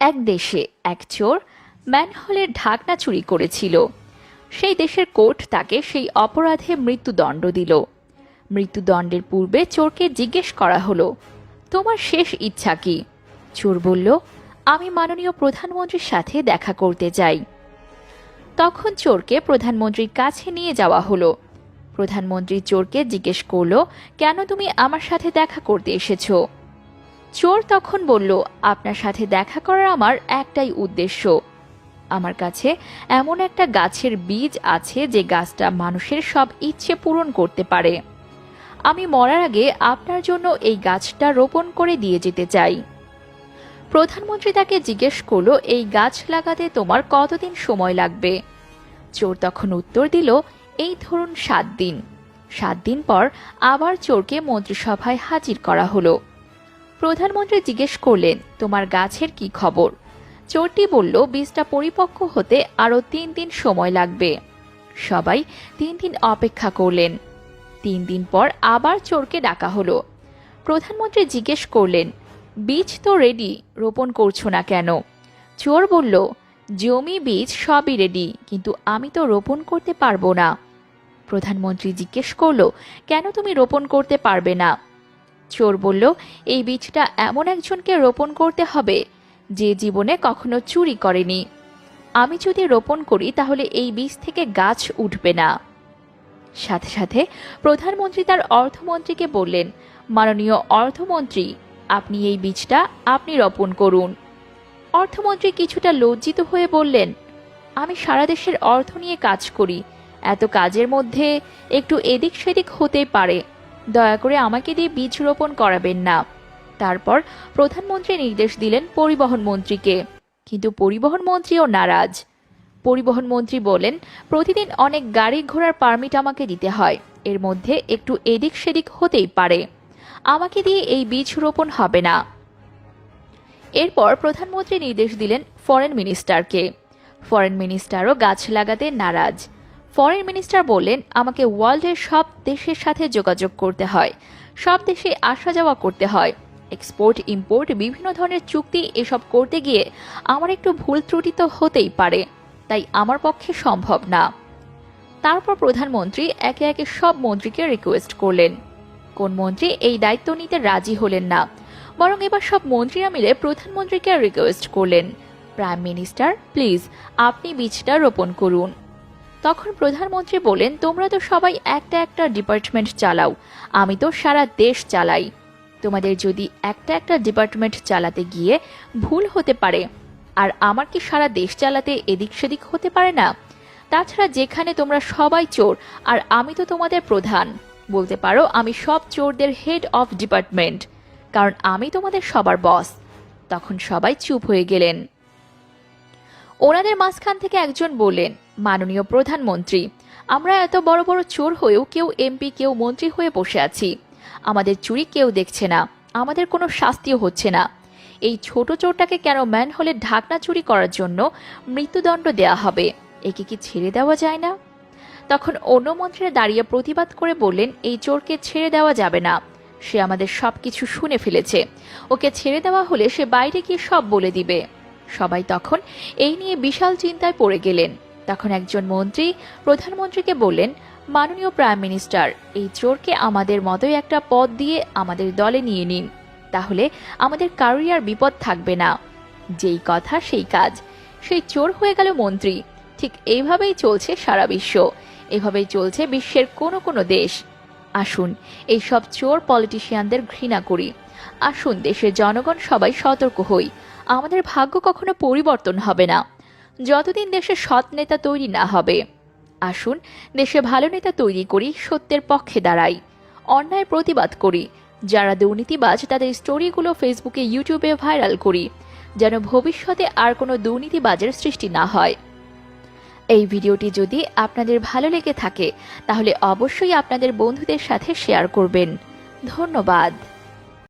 এক দেশে এক চোর ম্যানহলের ঢাকনা চুরি করেছিল। সেই দেশের কোর্ট তাকে সেই অপরাধে মৃত্যুদণ্ড দিল। মৃত্যুদণ্ডের পূর্বে চোরকে জিজ্ঞেস করা হলো, তোমার শেষ ইচ্ছা কি? চোর বলল, আমি মাননীয় প্রধানমন্ত্রীর সাথে দেখা করতে চাই। তখন চোরকে প্রধানমন্ত্রীর কাছে নিয়ে যাওয়া হলো। প্রধানমন্ত্রী চোরকে জিজ্ঞেস করল, কেন তুমি আমার সাথে দেখা করতে এসেছ? চোর তখন বলল, আপনার সাথে দেখা করার আমার একটাই উদ্দেশ্য। আমার কাছে এমন একটা গাছের বীজ আছে যে গাছটা মানুষের সব ইচ্ছে পূরণ করতে পারে। আমি মরার আগে আপনার জন্য এই গাছটা রোপণ করে দিয়ে যেতে চাই। প্রধানমন্ত্রী তাকে জিজ্ঞেস করল, এই গাছ লাগাতে তোমার কতদিন সময় লাগবে? চোর তখন উত্তর দিল, এই ধরুন সাত দিন। সাত দিন পর আবার চোরকে মন্ত্রিসভায় হাজির করা হলো। প্রধানমন্ত্রী জিজ্ঞেস করলেন, তোমার গাছের কি খবর? চোরটি বলল, বীজটা পরিপক্ক হতে আরও তিন দিন সময় লাগবে। সবাই তিন দিন অপেক্ষা করলেন। তিন দিন পর আবার চোরকে ডাকা হলো। প্রধানমন্ত্রী জিজ্ঞেস করলেন, বীজ তো রেডি রোপণ করছ না কেন? চোর বলল, জমি, বীজ সবই রেডি কিন্তু আমি তো রোপণ করতে পারব না। প্রধানমন্ত্রী জিজ্ঞেস করল, কেন তুমি রোপণ করতে পারবে না? চোর বলল, এই বীজটা এমন একজনকে রোপণ করতে হবে যে জীবনে কখনো চুরি করেনি। আমি যদি রোপণ করি, তাহলে এই বীজ থেকে গাছ উঠবে না। সাথে সাথে প্রধানমন্ত্রী তার অর্থমন্ত্রীকে বললেন, মাননীয় অর্থমন্ত্রী, আপনি এই বীজটা আপনি রোপণ করুন। অর্থমন্ত্রী কিছুটা লজ্জিত হয়ে বললেন, আমি সারা দেশের অর্থ নিয়ে কাজ করি। এত কাজের মধ্যে একটু এদিক সেদিক হতেই পারে। দয়া করে আমাকে দিয়ে বীজ রোপণ করাবেন না। তারপর প্রধানমন্ত্রী নির্দেশ দিলেন পরিবহন মন্ত্রীকে। কিন্তু পরিবহন মন্ত্রীও নারাজ। পরিবহন মন্ত্রী বলেন, প্রতিদিন অনেক গাড়ি ঘোড়ার পারমিট আমাকে দিতে হয়। এর মধ্যে একটু এদিক সেদিক হতেই পারে। আমাকে দিয়ে এই বীজ রোপণ হবে না। এরপর প্রধানমন্ত্রী নির্দেশ দিলেন ফরেন মিনিস্টারকে। ফরেন মিনিস্টারও গাছ লাগাতে নারাজ। ফরেন মিনিস্টার বললেন, আমাকে ওয়ার্ল্ডের সব দেশের সাথে যোগাযোগ করতে হয়। সব দেশে আসা যাওয়া করতে হয়। এক্সপোর্ট, ইম্পোর্ট, বিভিন্ন ধরনের চুক্তি এসব করতে গিয়ে আমার একটু ভুল ত্রুটি তো হতেই পারে। তাই আমার পক্ষে সম্ভব না। তারপর প্রধানমন্ত্রী একে একে সব মন্ত্রীকে রিকোয়েস্ট করলেন। কোন মন্ত্রী এই দায়িত্ব নিতে রাজি হলেন না, বরং এবার সব মন্ত্রীরা মিলে প্রধানমন্ত্রীকে রিকোয়েস্ট করলেন। প্রাইম মিনিস্টার প্লিজ আপনি বীজটা রোপণ করুন। তখন প্রধানমন্ত্রী বলেন, তোমরা তো সবাই একটা একটা ডিপার্টমেন্ট চালাও। আমি তো সারা দেশ চালাই। তোমাদের যদি একটা একটা ডিপার্টমেন্ট চালাতে গিয়ে ভুল হতে পারে, আর আমার কি সারা দেশ চালাতে এদিক সেদিক হতে পারে না? তাছাড়া যেখানে তোমরা সবাই চোর, আর আমি তো তোমাদের প্রধান। বলতে পারো, আমি সব চোরদের হেড অফ ডিপার্টমেন্ট কারণ আমি তোমাদের সবার বস তখন সবাই চুপ হয়ে গেলেন। ওনাদের মাঝখান থেকে একজন বললেন, মাননীয় প্রধানমন্ত্রী, আমরা এত বড় বড় চোর হয়েও কেউ এমপি, কেউ মন্ত্রী হয়ে বসে আছি। আমাদের চুরি কেউ দেখছে না, আমাদের কোনো শাস্তিও হচ্ছে না। এই ছোট চোরটাকে কেন ম্যান হলে ঢাকনা চুরি করার জন্য মৃত্যুদণ্ড দেয়া হবে? একে কি ছেড়ে দেওয়া যায় না? তখন অন্য মন্ত্রীরা দাঁড়িয়ে প্রতিবাদ করে বললেন, এই চোরকে ছেড়ে দেওয়া যাবে না। সে আমাদের সব কিছু শুনে ফেলেছে। ওকে ছেড়ে দেওয়া হলে সে বাইরে গিয়ে সব বলে দিবে। সবাই তখন এই নিয়ে বিশাল চিন্তায় পড়ে গেলেন। তখন একজন মন্ত্রী প্রধানমন্ত্রীকে বললেন, মাননীয় প্রাইম মিনিস্টার এই চোরকে আমাদের মতোই একটা পদ দিয়ে আমাদের দলে নিয়ে নিন। তাহলে আমাদের কারোরই আর বিপদ থাকবে না। যেই কথা সেই কাজ। সেই চোর হয়ে গেল মন্ত্রী। ঠিক এইভাবেই চলছে সারা বিশ্ব। এভাবেই চলছে বিশ্বের কোনো কোনো দেশ। আসুন, এই সব চোর পলিটিশিয়ানদের ঘৃণা করি। আসুন, দেশের জনগণ সবাই সতর্ক হই। আমাদের ভাগ্য কখনো পরিবর্তন হবে না। যতদিন দেশে সৎ নেতা তৈরি না হবে। আসুন, দেশে ভালো নেতা তৈরি করি, সত্যের পক্ষে দাঁড়াই। অন্যায় প্রতিবাদ করি। যারা দুর্নীতিবাজ, তাদের স্টোরিগুলো ফেসবুকে, ইউটিউবে ভাইরাল করি। যেন ভবিষ্যতে আর কোনো দুর্নীতিবাজের সৃষ্টি না হয়। এই ভিডিওটি যদি আপনাদের ভালো লেগে থাকে, তাহলে অবশ্যই আপনাদের বন্ধুদের সাথে শেয়ার করবেন। ধন্যবাদ।